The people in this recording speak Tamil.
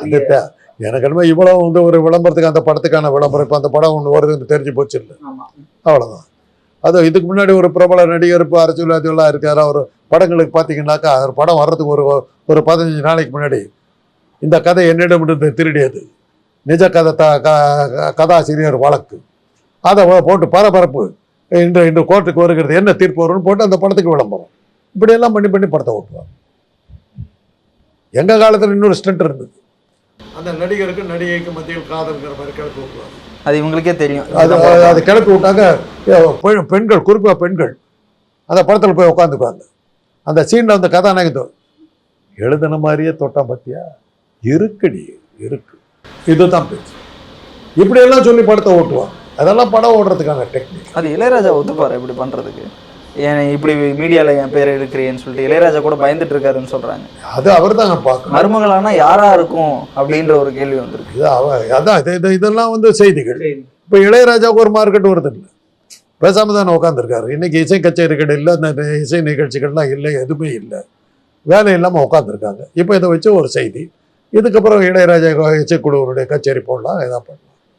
அந்த எனக்கு என்னமோ இவ்வளோ வந்து ஒரு விளம்பரத்துக்கு அந்த படத்துக்கான விளம்பரம் இப்போ அந்த படம் ஒன்று வருதுன்னு தெரிஞ்சு போச்சு இல்லை. அவ்வளோதான் அது இதுக்கு முன்னாடி ஒரு பிரபல நடிகர் இப்போ அரசியல்வாதிகளாக இருக்கார். அவர் படங்களுக்கு பார்த்தீங்கன்னாக்கா அவர் படம் வர்றதுக்கு ஒரு ஒரு பதினஞ்சு நாளைக்கு முன்னாடி இந்த கதை என்னிடமிருந்து திருடியது. நிஜ கதை த கதாசிரியர் வழக்கு. அதை போட்டு பரபரப்பு இன்று இன்று கோர்ட்டுக்கு வருகிறது. என்ன தீர்ப்பு வரும்னு போட்டு அந்த படத்துக்கு விளம்பரம். இப்படியெல்லாம் பண்ணி பண்ணி படத்தை ஓட்டுவாங்க. எங்கள் காலத்தில் இன்னொரு ஸ்டண்ட் இருந்தது. அந்த நடிகருக்கு நடிகைக்கு மத்தியில் காதல்ங்கிற மாதிரி கிளப்பி விட்டுருவாங்க. அது இவங்களுக்கே தெரியும். அது அது கிளப்பி விட்டாங்க பெண்கள் குறிப்பாக பெண்கள் அந்த படத்தில் போய் உட்காந்துக்குவாங்க. அந்த சீனில் அந்த கதாநாயகத்தோ எழுதின மாதிரியே தொட்டான் பார்த்தியா இருக்குடி இருக்கு. இதுதான் பேச்சு. இப்படியெல்லாம் சொல்லி படத்தை ஓட்டுவான். அதெல்லாம் படம் ஓடுறதுக்கான டெக்னிக் அது இளையராஜா ஒத்துப்பாரு இப்படி பண்றதுக்கு? ஏன் இப்படி மீடியால என் பேர் எடுக்கிறேன்னு சொல்லிட்டு இளையராஜா கூட பயந்துட்டு இருக்காருன்னு சொல்றாங்க. அது அவர் தாங்க பார்க்கணும். மருமகளானா யாரா இருக்கும் அப்படின்ற ஒரு கேள்வி வந்திருக்கு. இது அவ அதான் இது- இது- இதெல்லாம் வந்து செய்திகள். இப்போ இளையராஜாவுக்கு ஒரு மார்க்கெட் வருது இல்லை? பேசாம தானே உட்காந்துருக்காரு இன்னைக்கு இசை கச்சேரிகள் இல்லை அந்த இசை நிகழ்ச்சிகள்லாம் இல்லை எதுவுமே இல்லை. வேலை இல்லாமல் உட்காந்துருக்காங்க இப்போ இதை வச்சு ஒரு செய்தி. இதுக்கப்புறம் இளையராஜா இசைக்குழுவருடைய கச்சேரி போடலாம் இதாக பண்ணலாம்